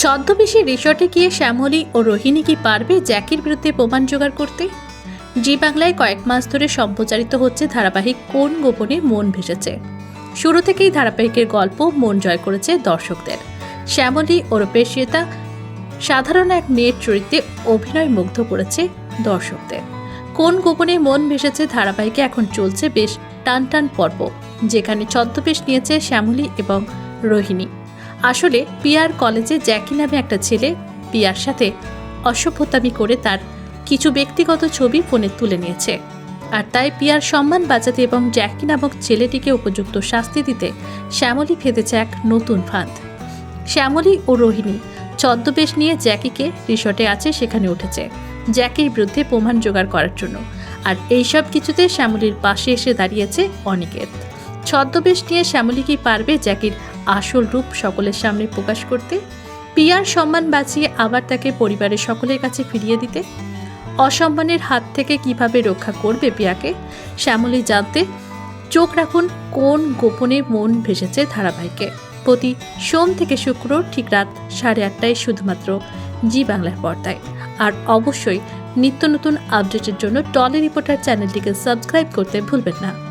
ছদ্মবেশী রিসর্টে গিয়ে শ্যামলী ও রোহিণী কি পারবে জ্যাকির বিরুদ্ধে প্রমাণ জোগাড় করতে? জি বাংলায় কয়েক মাস ধরে সম্প্রচারিত হচ্ছে ধারাবাহিক কোন গোপনে মন ভেসেছে? শুরু থেকেই ধারাবাহিকের গল্প মন জয় করেছে দর্শকদের। শ্যামলী ওরপে শ্বেতা সাধারণ এক মেয়ের চরিত্রে অভিনয় মুগ্ধ করেছে দর্শকদের। কোন গোপনে মন ভেসেছে ধারাবাহিকে এখন চলছে বেশ টান টান পর্ব, যেখানে ছদ্মবেশ নিয়েছে শ্যামলী এবং রোহিণী। আসলে পিয়ার কলেজে জ্যাকি নামে একটা ছেলে পিয়ার সাথে অসভ্যতামি করে তার কিছু ব্যক্তিগত ছবি ফোনে তুলে নিয়েছে। আর তাই পিয়ার সম্মান বাঁচাতে এবং জ্যাকি নামক ছেলেটিকে উপযুক্ত শাস্তি দিতে শ্যামলী ফেঁদেছে এক নতুন ফাঁদ। শ্যামলী ও রোহিণী ছদ্মবেশ নিয়ে জ্যাকিকে রিসর্টে আছে, সেখানে উঠেছে। জ্যাকির বিরুদ্ধে প্রমাণ জোগাড় করার জন্য। আর এইসব কিছুতে শ্যামলীর পাশে এসে দাঁড়িয়েছে অনিকেত। ছদ্মবেশ নিয়ে শ্যামলী কি পারবে জ্যাকির আসল রূপ সকলের সামনে প্রকাশ করতে। পিয়ার সম্মান বাঁচিয়ে আবার তাকে পরিবারের সকলের কাছে ফিরিয়ে দিতে। অসম্মানের হাত থেকে কীভাবে রক্ষা করবে পিয়াকে, শ্যামলী জানতে চোখ রাখুন কোন গোপনে মন ভেসেছে ধারাবাহিকে। প্রতি সোম থেকে শুক্র ঠিক রাত সাড়ে আটটায় শুধুমাত্র জি বাংলার পর্দায়। আর অবশ্যই নিত্য নতুন আপডেটের জন্য টলি রিপোর্টার চ্যানেলটিকে সাবস্ক্রাইব করতে ভুলবেন না।